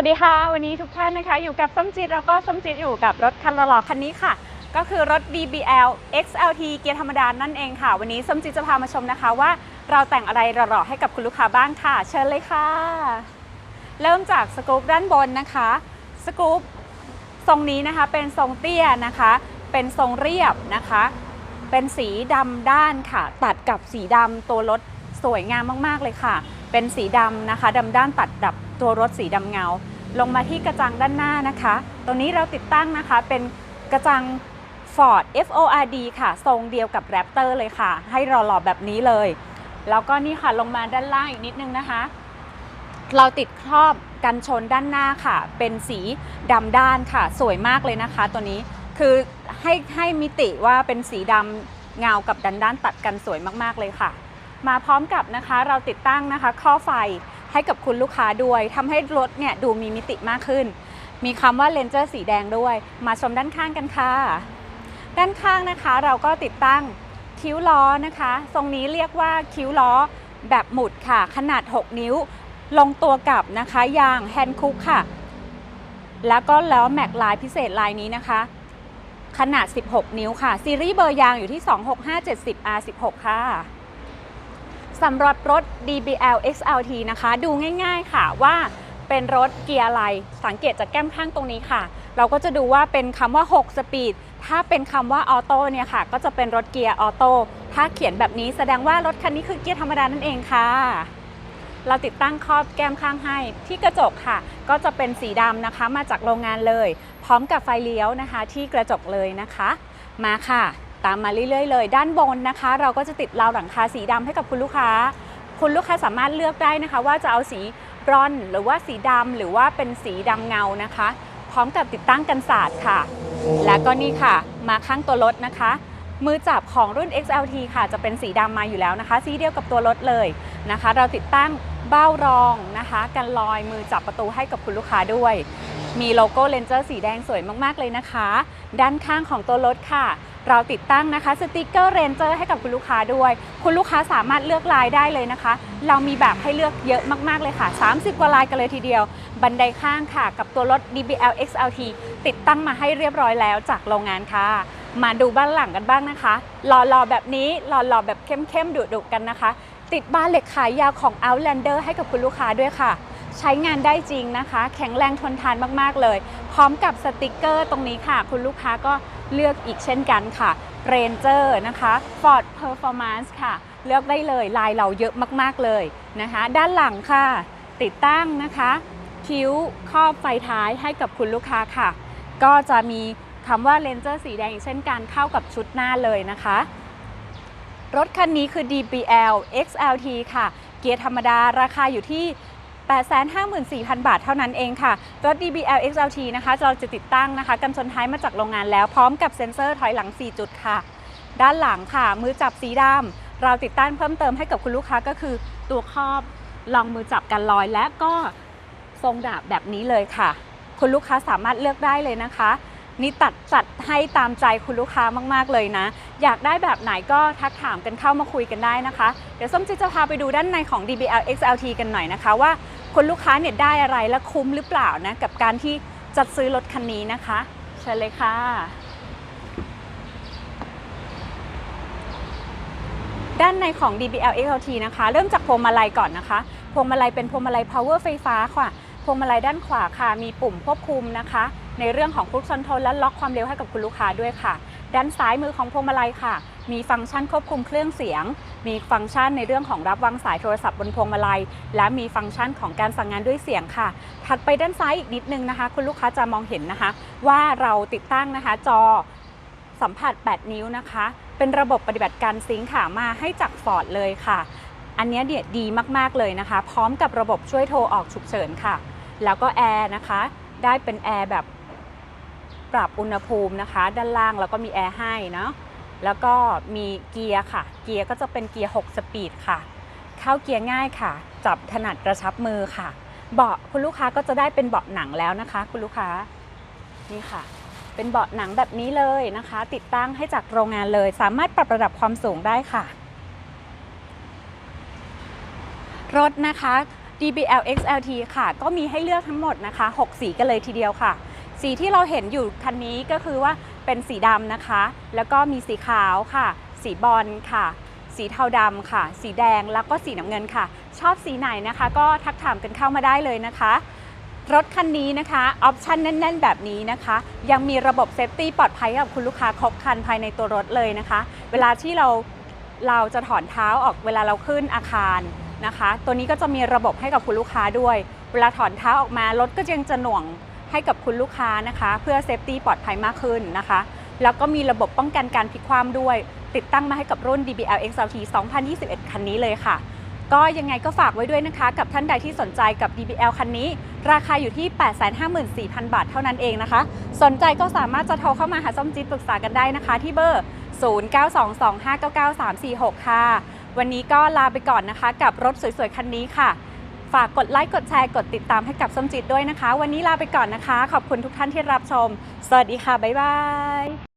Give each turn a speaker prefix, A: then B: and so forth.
A: วัสดีค่ะ วันนี้ทุกท่านนะคะ อยู่กับส้มจิตแล้วก็ส้มจิตอยู่กับรถคันหล่อๆคันนี้ค่ะ ก็คือรถ BBL XLT เกียร์ธรรมดานั่นเองค่ะ วันนี้ส้มจิตจะพามาชมนะคะว่า เราแต่งอะไรหล่อๆให้กับคุณลูกค้าบ้างค่ะ เชิญเลยค่ะ เริ่มจากสกู๊ปด้านบนนะคะสกู๊ปทรงนี้นะคะเป็นทรงเตี้ยนะคะ เป็นทรงเรียบนะคะ เป็นสีดำด้านค่ะ ตัดกับสีดำตัวรถสวยงามมากๆเลยค่ะ เป็นสีดำนะคะดำด้านตัดดับ ตัวรถสีดำเงา ลงมาที่กระจังด้านหน้านะคะ ตรงนี้เราติดตั้งนะคะเป็นกระจัง Ford FORD ค่ะ ทรงเดียวกับ Raptor เลยค่ะ ให้หล่อแบบนี้เลย แล้วก็นี่ค่ะลงมาด้านล่างอีกนิดนึงนะคะ เราติดครอบกันชนด้านหน้าค่ะ เป็นสีดำด้านค่ะ สวยมากเลยนะคะ ตัวนี้คือให้ให้มิติว่าเป็นสีดำเงากับดันด้านตัดกันสวยมากๆเลยค่ะ มาพร้อมกับนะคะเราติดตั้งนะคะข้อไฟ ให้กับคุณลูกค้าด้วยทำให้รถเนี่ยดูมีมิติมากขึ้น มีคำว่าเลนเจอร์สีแดงด้วย มาชมด้านข้างกันค่ะ ด้านข้างนะคะเราก็ติดตั้งคิ้วล้อนะคะ ทรงนี้เรียกว่าคิ้วล้อแบบหมุดค่ะ ขนาด 6 นิ้ว ลงตัวกับนะคะยางแฮนด์คุกค่ะ แล้วก็ล้อแม็กลายพิเศษลายนี้นะคะ ขนาด 16 นิ้วค่ะ ซีรีส์เบอร์ยางอยู่ที่ 26570 R16 ค่ะ สำหรับรถ DBL XLT นะคะ ดูง่ายๆค่ะว่าเป็นรถเกียร์อะไร สังเกตจากแก้มข้างตรงนี้ค่ะ เราก็จะดูว่าเป็นคำว่า 6 สปีด ถ้าเป็นคำว่าออโต้เนี่ยค่ะ ก็จะเป็นรถเกียร์ออโต้ ถ้าเขียนแบบนี้แสดงว่ารถคันนี้คือเกียร์ธรรมดานั่นเองค่ะ เราติดตั้งครอบแก้มข้างให้ ที่กระจกค่ะ ก็จะเป็นสีดำนะคะ มาจากโรงงานเลย พร้อมกับไฟเลี้ยวนะคะ ที่กระจกเลยนะคะ มาค่ะ ตามมาเรื่อยๆเลย ด้านบนนะคะ เราก็จะติดราวหลังคาสีดำให้กับคุณลูกค้า คุณลูกค้าสามารถเลือกได้นะคะ ว่าจะเอาสีบรอนหรือว่าสีดำหรือว่าเป็นสีดำเงานะคะ พร้อมกับติดตั้งกันศาสตร์ค่ะ และก็นี่ค่ะ มาข้างตัวรถนะคะ มือจับของรุ่น XLT ค่ะ จะเป็นสีดำมาอยู่แล้วนะคะ สีเดียวกับตัวรถเลยนะคะ เราติดตั้งเบ้ารองนะคะ กันลอยมือจับประตูให้กับคุณลูกค้าด้วย มีโลโก้เลนเจอร์สีแดงสวยมากๆเลยนะคะ ด้านข้างของตัวรถค่ะ เราติดตั้งนะคะสติกเกอร์เรนเจอร์ให้กับคุณลูกค้าด้วย คุณลูกค้าสามารถเลือกลายได้เลยนะคะ เรามีแบบให้เลือกเยอะมากๆเลยค่ะ 30 กว่าลายกันเลยทีเดียว บันไดข้างค่ะ กับตัวรถ DBL XLT ติดตั้งมาให้เรียบร้อยแล้วจากโรงงานค่ะ มาดูบ้านหลังกันบ้างนะคะหล่อๆแบบนี้หล่อๆแบบเข้มๆดุๆกันนะคะ ติดบ้านเหล็กขายยาวของ Outlander ให้กับคุณลูกค้าด้วยค่ะ ใช้งานได้จริงนะคะ แข็งแรงทนทานมากๆเลย พร้อมกับสติกเกอร์ตรงนี้ค่ะ คุณลูกค้าก็เลือกอีกเช่นกันค่ะ Ranger นะคะ Ford Performance ค่ะ เลือกได้เลยลายเราเยอะมากๆเลยนะคะ ด้านหลังค่ะ ติดตั้งนะคะ คิ้วครอบไฟท้ายให้กับคุณลูกค้าค่ะ ก็จะมีคำว่า Ranger สีแดงเช่นกันเข้ากับชุดหน้าเลยนะคะรถคันนี้คือ DBL XLT ค่ะ เกียร์ธรรมดาราคาอยู่ที่ 854,000 บาทเท่านั้นเองค่ะ รถ DBL XLT นะคะเราจะติดตั้งนะคะกันชนท้ายมาจากโรงงานแล้วพร้อมกับเซ็นเซอร์ถอยหลัง 4 จุดค่ะ ด้านหลังค่ะ มือจับสีดำเราติดตั้งเพิ่มเติมให้กับคุณลูกค้าก็คือ ตัวครอบรองมือจับกันลอย และก็ทรงดาบแบบนี้เลยค่ะ คุณลูกค้าสามารถเลือกได้เลยนะคะนี่ตัดจัดให้ตามใจคุณลูกค้ามาก ๆ เลยนะ อยากได้แบบไหนก็ทักถามกันเข้ามาคุยกันได้นะคะ เดี๋ยวส้มจิจะพาไปดูด้านในของ DBL XLT กันหน่อยนะคะว่า คุณลูกค้าเนี่ยได้อะไรและคุ้มหรือเปล่านะกับการที่จัดซื้อรถคันนี้นะคะเชิญเลยค่ะ ด้านในของ DBL XLT นะคะ เริ่มจากพวงมาลัยก่อนนะคะ พวงมาลัยเป็นพวงมาลัย power ไฟฟ้าค่ะ พวงมาลัยด้านขวาค่ะ มีปุ่มควบคุมนะคะ ในเรื่องของ cruise control และล็อกความเร็วให้กับคุณลูกค้าด้วยค่ะ ด้านซ้ายมือของพวงมาลัยค่ะ มีฟังก์ชันควบคุมเครื่องเสียง มีฟังก์ชันในเรื่องของรับวางสายโทรศัพท์บนพวงมาลัย และมีฟังก์ชันของการสั่งงานด้วยเสียงค่ะ ถัดไปด้านซ้ายอีกนิดนึงนะคะ คุณลูกค้าจะมองเห็นนะคะ ว่าเราติดตั้งนะคะจอสัมผัส 8 นิ้วนะคะ เป็นระบบปฏิบัติการซิงค์ค่ะมาให้จากฟอร์ดเลยค่ะ อันนี้เนี่ยดีมากๆเลยนะคะ พร้อมกับระบบช่วยโทรออกฉุกเฉินค่ะ แล้วก็แอร์นะคะ ได้เป็นแอร์แบบ ปรับอุณหภูมินะคะ ด้านล่างแล้วก็มีแอร์ให้เนาะแล้วก็มีเกียร์ค่ะ เกียร์ก็จะเป็นเกียร์ 6 สปีดค่ะ เข้าเกียร์ง่ายค่ะ จับถนัดกระชับมือค่ะ เบาะคุณลูกค้าก็จะได้เป็นเบาะหนังแล้วนะคะ คุณลูกค้านี่ค่ะ เป็นเบาะหนังแบบนี้เลยนะคะ ติดตั้งให้จากโรงงานเลย สามารถปรับระดับความสูงได้ค่ะ รถนะคะ DBL XLT ค่ะ ก็มีให้เลือกทั้งหมดนะคะ 6 สีกันเลยทีเดียวค่ะ สีที่เราเห็นอยู่คันนี้ก็คือว่าเป็นสีดำนะคะ แล้วก็มีสีขาวค่ะ สีบอลค่ะ สีเทาดำค่ะ สีแดงแล้วก็สีน้ำเงินค่ะ ชอบสีไหนนะคะ ก็ทักถามกันเข้ามาได้เลยนะคะ รถคันนี้นะคะออปชันแน่น ๆ แบบนี้นะคะ ยังมีระบบเซฟตี้ปลอดภัยกับคุณลูกค้าครบคันภายในตัวรถเลยนะคะ เวลาที่เราเราจะถอนเท้าออกเวลาเราขึ้นอาคารนะคะ ตัวนี้ก็จะมีระบบให้กับคุณลูกค้าด้วย เวลาถอนเท้าออกมารถก็ยังจะหน่วง ให้กับคุณลูกค้านะคะ เพื่อเซฟตี้ปลอดภัยมากขึ้นนะคะ แล้วก็มีระบบป้องกันการพลิกคว่ำด้วย ติดตั้งมาให้กับรุ่น DBL XLT 2021 คันนี้เลยค่ะ ก็ยังไงก็ฝากไว้ด้วยนะคะ กับท่านใดที่สนใจกับ DBL คันนี้ ราคาอยู่ที่ 854,000 บาทเท่านั้นเองนะคะ สนใจก็สามารถจะโทรเข้ามาหาส้มจี๊ดปรึกษากันได้นะคะ ที่เบอร์ 0922599346 ค่ะ วันนี้ก็ลาไปก่อนนะคะ กับรถสวยๆ คันนี้ค่ะ ฝากกดไลค์ กดแชร์ กดติดตามให้กับส้มจิตด้วยนะคะ วันนี้ลาไปก่อนนะคะ ขอบคุณทุกท่านที่รับชม สวัสดีค่ะ บ๊ายบาย